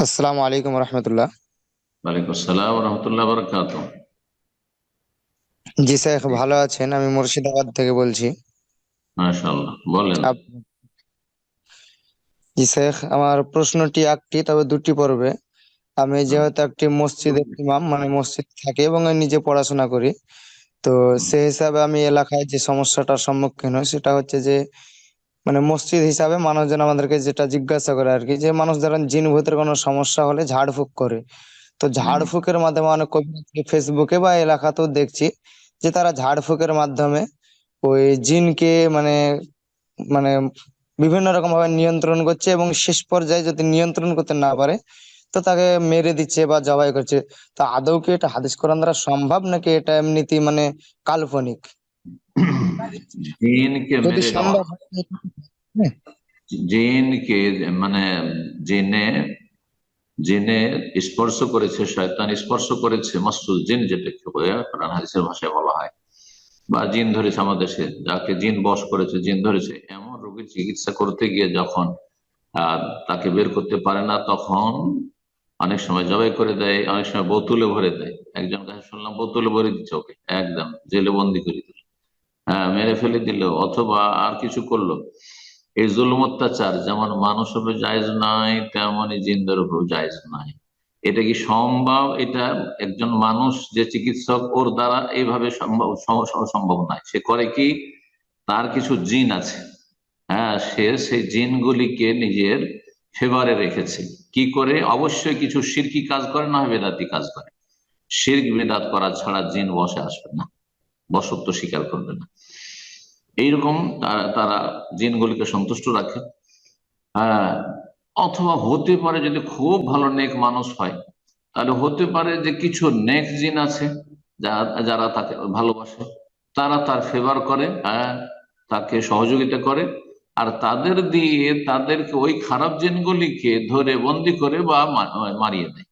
আসসালামু আলাইকুম রহমতুল্লাহ। ওয়ালাইকুম আসসালাম রহমতুল্লাহ বরকাত জি শেখ ভালো আছেন? আমি মুর্শিদাবাদ থেকে বলছি। মাশাআল্লাহ বলেন। জি শেখ আমার প্রশ্নটি একটি তবে দুটি পড়বে আমি যেহেতু একটি মসজিদের ইমাম মানে মসজিদ থাকি এবং আমি নিজে পড়াশোনা করি তো সেই হিসাবে আমি এলাকায় যে সমস্যাটার সম্মুখীন হই সেটা হচ্ছে যে মানে মসজিদ হিসাবে মানুষজন আমাদেরকে যেটা জিজ্ঞাসা করে আর কি যে মানুষ যারা জিন ভূতের কোনো সমস্যা হলে ঝাড়ফুঁক করে। তো ঝাড়ফুঁকের মাধ্যমে অনেক ফেসবুকে বা এলাকাতেও দেখছি যে তারা ঝাড়ফুঁকের মাধ্যমে ওই জিনকে মানে মানে বিভিন্ন রকম ভাবে নিয়ন্ত্রণ করছে এবং শেষ পর্যায়ে যদি নিয়ন্ত্রণ করতে না পারে তো তাকে মেরে দিচ্ছে বা জবাই করছে। তো আদৌ কি এটা হাদিস কোরআন দ্বারা সম্ভব নাকি এটা এমনিতেই মানে কাল্পনিক? জিনকে মেরে জিনকে মানে জিনে জিনে স্পর্শ করেছে শয়তান স্পর্শ করেছে মাসুল জিন যেটাকে কোরআন হাদিসের ভাষায় বলা হয়। বা জিন ধরেছে আমাদের দেশে যাকে জিন বশ করেছে জিন ধরেছে। এমন রোগীর চিকিৎসা করতে গিয়ে যখন আহ তাকে বের করতে পারে না তখন অনেক সময় জবাই করে দেয় অনেক সময় বোতলে ভরে দেয়। একজন কাছে শুনলাম বোতলে ভরে দিচ্ছে ওকে একদম জেলে বন্দি করে হ্যাঁ মেরে ফেলে দিল, অথবা আর কিছু করল। এই জুলুম অত্যাচার যেমন মানুষ উপরে জায়জ নাই তেমনই জিনদের উপর জায়জ নাই। এটা কি সম্ভব? এটা একজন মানুষ, যে চিকিৎসক, ওর দ্বারা এইভাবে সম্ভব সম- সম- সম্ভব নয়। সে করে কি? তার কিছু জিন আছে। হ্যাঁ সে সেই জিনগুলিকে নিজের ফেভারে রেখেছে। কি করে? অবশ্যই কিছু সিরকি কাজ করে, না বেদাতি কাজ করে। শির্ক বেদাত করা ছাড়া জিন বসে আসবে না। বসত্ব স্বীকার করবে না। এইরকম তারা জিনগুলিকে সন্তুষ্ট রাখে। হ্যাঁ অথবা হতে পারে যদি খুব ভালো নেক মানুষ হয়, তাহলে হতে পারে যে কিছু নেক জিন আছে যারা তাকে ভালোবাসে, তারা তার ফেভার করে হ্যাঁ তাকে সহযোগিতা করে, আর তাদের দিয়ে তাদেরকে ওই খারাপ জিনগুলিকে ধরে বন্দি করে বা মারিয়ে দেয়।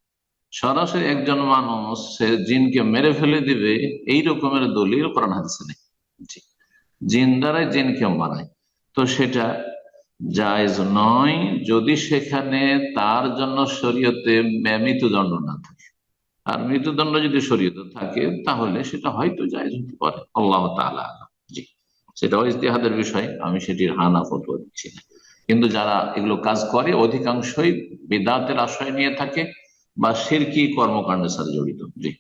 সরাসরি একজন মানুষ, সে জিনকে মেরে ফেলে দিবে, এই রকমের দলিল কোরআন হাদিসে নেই। জিন দ্বারাই জিনকে মারায়। তো সেটা জায়জ নয় যদি সেখানে তার জন্য শরীয়তে মৃত্যুদণ্ড না থাকে। আর মৃত্যুদণ্ড যদি শরীয়তে থাকে, তাহলে সেটা হয়তো জায়জ হতে পারে। আল্লাহ আলাম। জি। সেটাও ইস্তেহাদের বিষয়, আমি সেটির হানা ফতোয়া দিচ্ছি না। কিন্তু যারা এগুলো কাজ করে, অধিকাংশই বিদাতের আশ্রয় নিয়ে থাকে। বা সেরকি কর্মকাণ্ডের সাথে জড়িত জি।